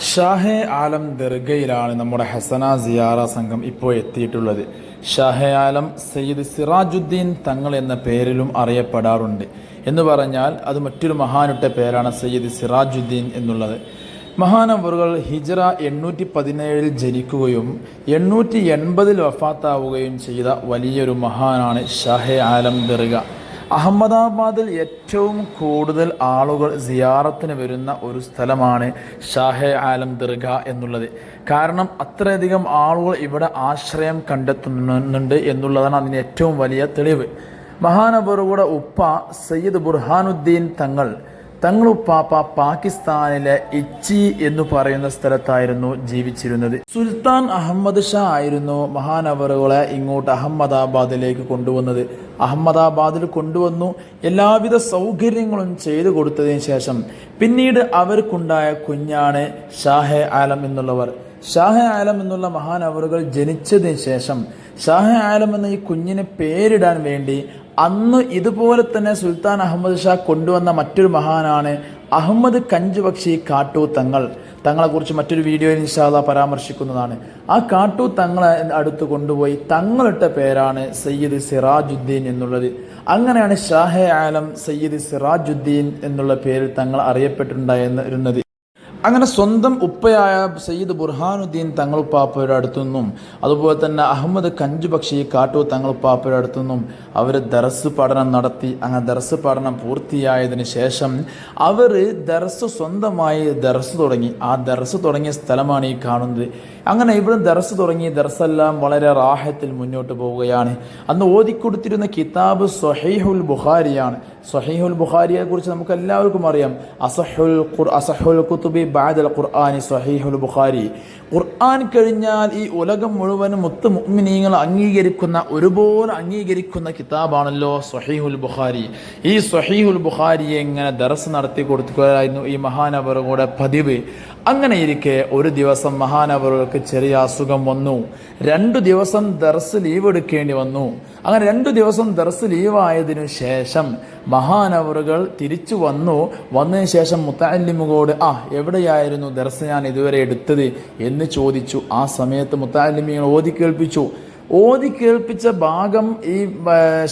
ഷാഹെ ആലം ദർഗയിലാണ് നമ്മുടെ ഹസന സിയാറ സംഘം ഇപ്പോൾ എത്തിയിട്ടുള്ളത്. ഷാഹെ ആലം സയ്യിദ് സിറാജുദ്ദീൻ തങ്ങൾ എന്ന പേരിലും അറിയപ്പെടാറുണ്ട്. എന്ന് പറഞ്ഞാൽ അത് മറ്റൊരു മഹാനുട്ട പേരാണ് സയ്യിദ് സിറാജുദ്ദീൻ എന്നുള്ളത്. മഹാനവറുകൾ ഹിജറ എണ്ണൂറ്റി പതിനേഴിൽ ജനിക്കുകയും എണ്ണൂറ്റി എൺപതിൽ വഫാത്താവുകയും ചെയ്ത വലിയൊരു മഹാനാണ് ഷാഹെ ആലം ദർഗ. അഹമ്മദാബാദിൽ ഏറ്റവും കൂടുതൽ ആളുകൾ സിയാറത്തിന് വരുന്ന ഒരു സ്ഥലമാണ് ഷാഹെ ആലം ദർഗ എന്നുള്ളത്. കാരണം അത്രയധികം ആളുകൾ ഇവിടെ ആശ്രയം കണ്ടെത്തുന്നുണ്ട് എന്നുള്ളതാണ് അതിന് ഏറ്റവും വലിയ തെളിവ്. മഹാനബറുകളുടെ ഉപ്പ സയ്യിദ് ബുർഹാനുദ്ദീൻ തങ്ങൾ തങ്ങളുപ്പാപ്പ പാകിസ്ഥാനിലെ ഇച്ചി എന്ന് പറയുന്ന സ്ഥലത്തായിരുന്നു ജീവിച്ചിരുന്നത്. സുൽത്താൻ അഹമ്മദ് ഷാ ആയിരുന്നു മഹാനവറുകളെ ഇങ്ങോട്ട് അഹമ്മദാബാദിലേക്ക് കൊണ്ടുവന്നത്. അഹമ്മദാബാദിൽ കൊണ്ടുവന്നു എല്ലാവിധ സൗകര്യങ്ങളും ചെയ്തു കൊടുത്തതിന് ശേഷം പിന്നീട് അവർക്കുണ്ടായ കുഞ്ഞാണ് ഷാഹെ ആലം എന്നുള്ളവർ. ഷാഹെ ആലം എന്നുള്ള മഹാനവറുകൾ ജനിച്ചതിന് ശേഷം ഷാഹെ ആലം എന്ന ഈ കുഞ്ഞിന് പേരിടാൻ വേണ്ടി അന്ന് ഇതുപോലെ തന്നെ സുൽത്താൻ അഹമ്മദ് ഷാ കൊണ്ടുവന്ന മറ്റൊരു മഹാനാണ് അഹമ്മദ് കഞ്ചുപക്ഷി കാട്ടൂ തങ്ങൾ. തങ്ങളെക്കുറിച്ച് മറ്റൊരു വീഡിയോയിൽ ഇൻഷാല്ല പരാമർശിക്കുന്നതാണ്. ആ കാട്ടൂ തങ്ങളെ അടുത്ത് കൊണ്ടുപോയി തങ്ങളിട്ട പേരാണ് സയ്യിദ് സിറാജുദ്ദീൻ എന്നുള്ളത്. അങ്ങനെയാണ് ഷാഹെ ആലം സയ്യിദ് സിറാജുദ്ദീൻ എന്നുള്ള പേരിൽ തങ്ങൾ അറിയപ്പെട്ടിട്ടുണ്ടായിരുന്നത്. അങ്ങനെ സ്വന്തം ഉപ്പയായ സയ്യിദ് ബുർഹാനുദ്ദീൻ തങ്ങളുപ്പാപ്പയുടെ അടുത്തുനിന്നും അതുപോലെ തന്നെ അഹമ്മദ് കഞ്ചുബക്ഷി കാട്ടു തങ്ങളുപ്പാപ്പയുടെ അടുത്തുനിന്നും അവർ ദർസ് പഠനം നടത്തി. അങ്ങനെ ദർസ് പഠനം പൂർത്തിയായതിനു ശേഷം അവർ ദർസ് സ്വന്തമായി ദർസ് തുടങ്ങി. ആ ദർസ് തുടങ്ങിയ സ്ഥലമാണ് ഈ കാണുന്നത്. അങ്ങനെ ഇവിടെ ദർസ് തുടങ്ങി. ദർസെല്ലാം വളരെ റാഹത്തിൽ മുന്നോട്ട് പോവുകയാണ്. അന്ന് ഓതിക്കൊടുത്തിരുന്ന കിതാബ് സൊഹൈഹുൽ ബുഖാരിയാണ്. സൊഹൈഹുൽ ബുഖാരിയെ കുറിച്ച് നമുക്ക് എല്ലാവർക്കും അറിയാം. അസഹുൽ അസഹുൽ കുത്തുബി ബാദൽ ഖുർആാനി സ്വഹീഹുൽ ബുഖാരി ഖുർആൻ കഴിഞ്ഞാൽ ഈ ഉലകം മുഴുവനും മുത്ത് മുഅ്മിനീങ്ങൾ അംഗീകരിക്കുന്ന ഒരുപോലെ അംഗീകരിക്കുന്ന കിതാബാണല്ലോ സ്വഹീഹുൽ ബുഖാരി. ഈ സ്വഹീഹുൽ ബുഖാരിയെ ഇങ്ങനെ ദർസ് നടത്തി കൊടുക്കുകയായിരുന്നു ഈ മഹാനവറുകളുടെ പതിവ്. അങ്ങനെ ഇരിക്കെ ഒരു ദിവസം മഹാനവറുകൾക്ക് ചെറിയ അസുഖം വന്നു. രണ്ടു ദിവസം ദർസ് ലീവ് എടുക്കേണ്ടി വന്നു. അങ്ങനെ രണ്ടു ദിവസം ദർസ് ലീവായതിനു ശേഷം മഹാനവറുകൾ തിരിച്ചു വന്നു. വന്നതിന് ശേഷം മുത്താലിമുകോട് ആ എവിടെയായിരുന്നു ദർസ് ഞാൻ ഇതുവരെ എടുത്തത് എന്ന് ചോദിച്ചു. ആ സമയത്ത് മുത്താലിമിയെ ഓതി കേൾപ്പിച്ചു ഓതി കേൾപ്പിച്ച ഭാഗം ഈ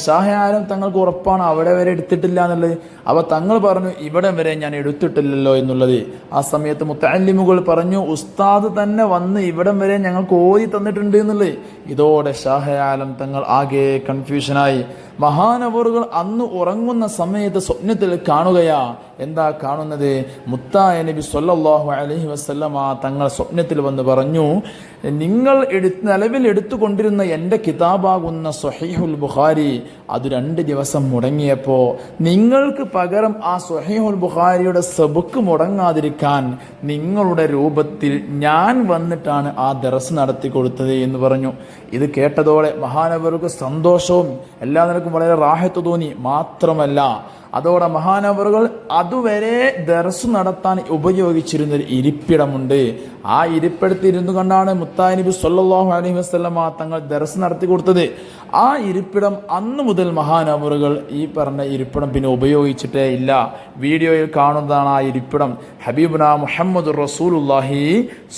ഷാഹാരം തങ്ങൾക്ക് ഉറപ്പാണ്. അവിടെ വരെ എടുത്തിട്ടില്ല എന്നുള്ളത്. അവ തങ്ങൾ പറഞ്ഞു ഇവിടെ വരെ ഞാൻ എടുത്തിട്ടില്ലല്ലോ എന്നുള്ളത്. ആ സമയത്ത് മുത്തല്ലിമുകൾ പറഞ്ഞു ഉസ്താദ് തന്നെ വന്ന് ഇവിടം വരെ ഞങ്ങൾക്ക് ഓതി തന്നിട്ടുണ്ട് എന്നുള്ളത്. ഇതോടെ ഷാഹയാലം തങ്ങൾ ആകെ കൺഫ്യൂഷനായി മഹാനവറുകൾ അന്ന് ഉറങ്ങുന്ന സമയത്ത് സ്വപ്നത്തിൽ കാണുകയാ. എന്താ കാണുന്നത്? മുത്തായ നബി സൊല്ലാഹു അലൈഹി വസല്ലമ തങ്ങൾ സ്വപ്നത്തിൽ വന്ന് പറഞ്ഞു നിങ്ങൾ എടുത്ത് നിലവിൽ എടുത്തുകൊണ്ടിരുന്ന എന്റെ കിതാബാകുന്ന സൊഹീഹുൽ ബുഖാരി അത് രണ്ട് ദിവസം മുടങ്ങിയപ്പോൾ നിങ്ങൾക്ക് പകരം ആ സൊഹീഹുൽ ബുഖാരിയുടെ സബുക്ക് മുടങ്ങാതിരിക്കാൻ നിങ്ങളുടെ രൂപത്തിൽ ഞാൻ വന്നിട്ടാണ് ആ ദറസ് നടത്തി കൊടുത്തത് എന്ന് പറഞ്ഞു. ഇത് കേട്ടതോടെ മഹാനവർക്ക് സന്തോഷവും എല്ലാ നിലക്കും വളരെ റാഹത്ത് തോന്നി. മാത്രമല്ല അതോടെ മഹാനവറുകൾ അതുവരെ ദർസ് നടത്താൻ ഉപയോഗിച്ചിരുന്ന ഒരു ഇരിപ്പിടമുണ്ട്. ആ ഇരിപ്പിടത്തിൽ ഇരുന്നു കൊണ്ടാണ് മുത്തായി നബി സല്ലാഹു അലൈഹി വസല്ലമ തങ്ങൾ ദർസ് നടത്തി കൊടുത്തത്. ആ ഇരിപ്പിടം അന്ന് മുതൽ മഹാനവറുകൾ ഈ പറഞ്ഞ ഇരിപ്പിടം പിന്നെ ഉപയോഗിച്ചിട്ടേ ഇല്ല. വീഡിയോയിൽ കാണുന്നതാണ് ആ ഇരിപ്പിടം. ഹബീബുന മുഹമ്മദ് റസൂലുല്ലാഹി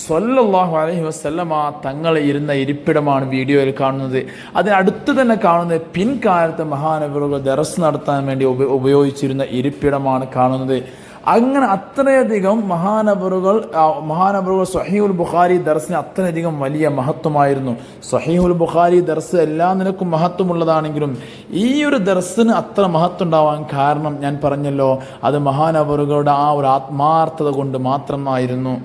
സൊല്ലാഹു അലൈഹി വസല്ലമ തങ്ങൾ ഇരുന്ന ഇരിപ്പിടമാണ് വീഡിയോയിൽ കാണുന്നത്. അതിനടുത്ത് തന്നെ കാണുന്നത് പിൻകാലത്ത് മഹാനവറുകൾ ദർസ് നടത്താൻ വേണ്ടി ഉപയോഗിച്ചിരുന്ന ഇരിപ്പിടമാണ് കാണുന്നത്. അങ്ങനെ അത്രയധികം മഹാനബറുകൾ മഹാനബറുകൾ സഹീഹുൽ ബുഖാരി ദർസിന് അത്രയധികം വലിയ മഹത്വമായിരുന്നു. സഹീഹുൽ ബുഖാരി ദർസ് എല്ലാ നിലക്കും മഹത്വമുള്ളതാണെങ്കിലും ഈ ഒരു ദർസിന് അത്ര മഹത്വം ഉണ്ടാവാൻ കാരണം ഞാൻ പറഞ്ഞല്ലോ അത് മഹാനബറുകളുടെ ആ ഒരു ആത്മാർത്ഥത കൊണ്ട് മാത്രമായിരുന്നു.